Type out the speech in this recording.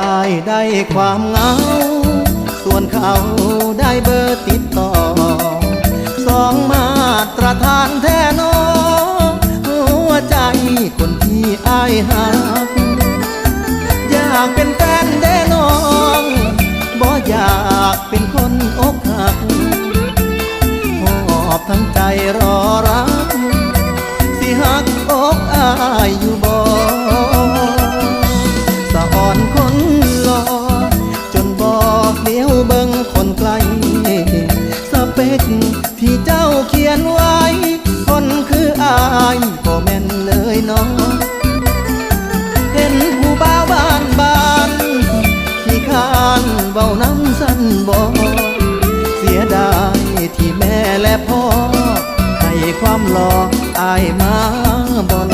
อายได้ความเหงา ส่วนเขาได้เบอร์ติดต่อ สองมาตรฐานแท้นอหัวใจคนที่อายหักอยากเป็นแฟนเด้น้องบ่อยากเป็นคนอกหักมอบทั้งใจรอรัก สิหักอกอายอยู่ ลียวเบิ่งคนไกล สเปคที่เจ้าเขียนไว้ คนคืออายก็แม่นเลยน้องเห็นผู้บ้าบ้านบานขี้คานเบาน้ำสั้นบอกเสียดายที่แม่และพ่อ ให้ความหลออายมาบน